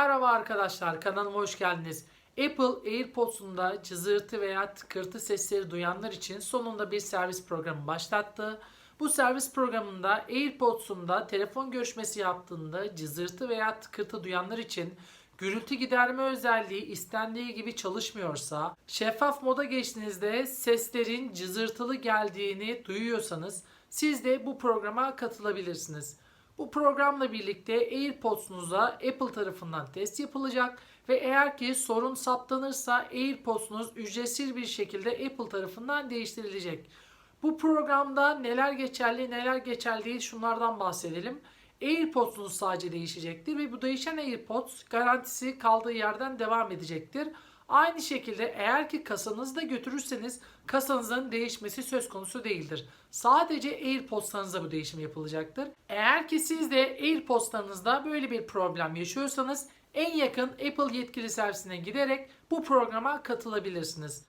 Merhaba arkadaşlar kanalıma hoş geldiniz. Apple AirPods'unda cızırtı veya tıkırtı sesleri duyanlar için sonunda bir servis programı başlattı. Bu servis programında AirPods'unda telefon görüşmesi yaptığında cızırtı veya tıkırtı duyanlar için gürültü giderme özelliği istendiği gibi çalışmıyorsa, şeffaf moda geçtiğinizde seslerin cızırtılı geldiğini duyuyorsanız siz de bu programa katılabilirsiniz. Bu programla birlikte AirPods'unuza Apple tarafından test yapılacak ve eğer ki sorun saptanırsa AirPods'unuz ücretsiz bir şekilde Apple tarafından değiştirilecek. Bu programda neler geçerli neler geçerli değil şunlardan bahsedelim. AirPods'unuz sadece değişecektir ve bu değişen AirPods garantisi kaldığı yerden devam edecektir. Aynı şekilde eğer ki kasanızda götürürseniz kasanızın değişmesi söz konusu değildir. Sadece AirPods'larınızda bu değişim yapılacaktır. Eğer ki siz de AirPods'larınızda böyle bir problem yaşıyorsanız en yakın Apple yetkili servisine giderek bu programa katılabilirsiniz.